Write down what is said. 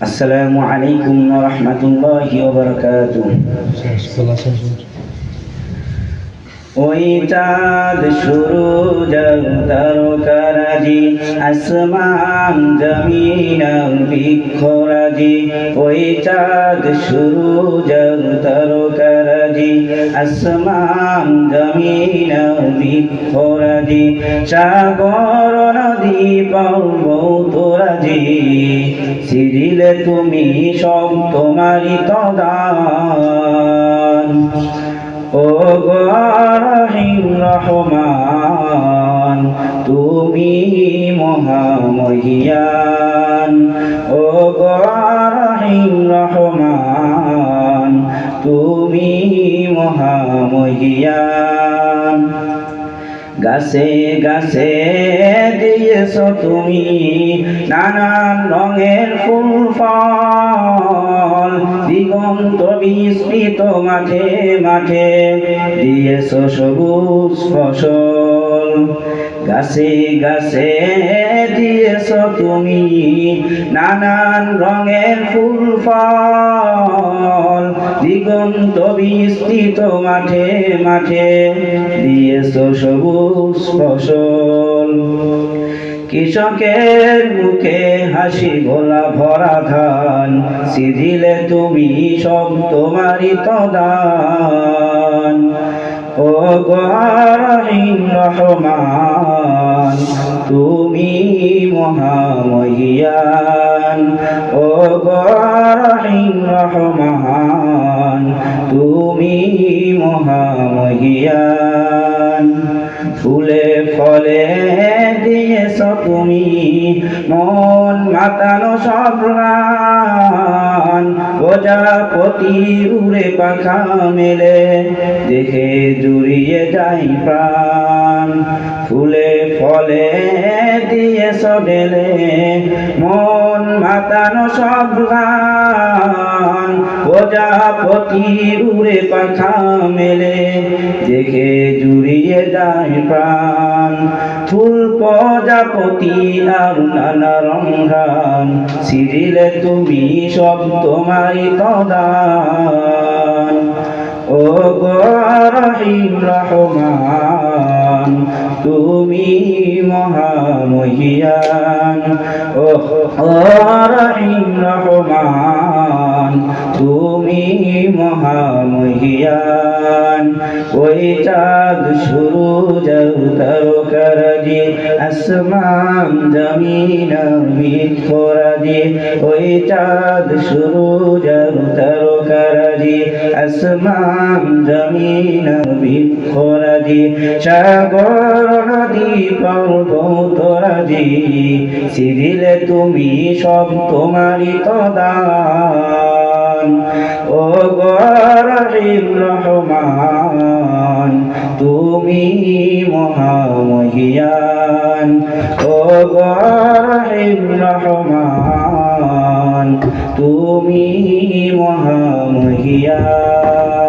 আসসালামু আলাইকুম ওয়া রাহমাতুল্লাহি ওয়া বারাকাতুহু ওই চাঁদ শুরু তারকারাজি আসমান জমিন বৃক্ষরাজি ওই চাঁদ শুরু তারকারাজি আসমান জমিন বৃক্ষরাজি সাগর নদী পর্বতরাজি সিরিলে তুমি সব তোমারই তদান। ও গরহিম রহমান, তুমি মহামহিয়ান মহামহিয়ান গাছে গাছে দিয়েছ তুমি নানান রঙের ফুল, ফল। দিগন্ত বিস্মৃত মাঠে মাঠে দিয়েছ সবুজ ফসল। গাছে গাছে দিয়েছ তুমি নানান রঙের ফুল, ফল। দিগন্ত বিস্তৃত মাঠে মাঠে দিয়েছ সবুজ ফসল। কৃষকের মুখে হাসি গোলা ভরা ধান, সিধিলে তুমি সব তোমারই তদান। রহমান তুমি মহামহিয়ান ও গরিম রহমান। তুমি মহামহিয়ান। ফুলে ফলে দিয়েছ তুমি মন, মাতানো সব প্রজাপতি উড়ে পাখা মেলে, দেখে জুড়িয়ে যাই প্রাণ। ফুলে ফলে দিয়েছ ডেলে মন মাতানো সব গান। প্রজাপতি উড়ে পাখা মেলে, দেখে জুড়িয়ে যায় প্রাণ। ফুল প্রজাপতি আর নানা রঙান সিরিলে তুমি সব তোমারই তদান ও গরিম রহমান, তুমি মহামহিয়ান। ও রহিম রহমান। তুমি মহামহিয়ান ওই চাঁদ শুরু যাও তারকারাজি আসমান জমিন বিখরাজি ওই চাঁদ শুরু যাও তারকারাজি আসমান জমিন বিখরাজি সাগর, নদী পর্বতরাজি সিরিলে তুমি সব তোমারই তদান মহামহিয়ান। ও গরিম রহমান তুমি মহামহিয়ান।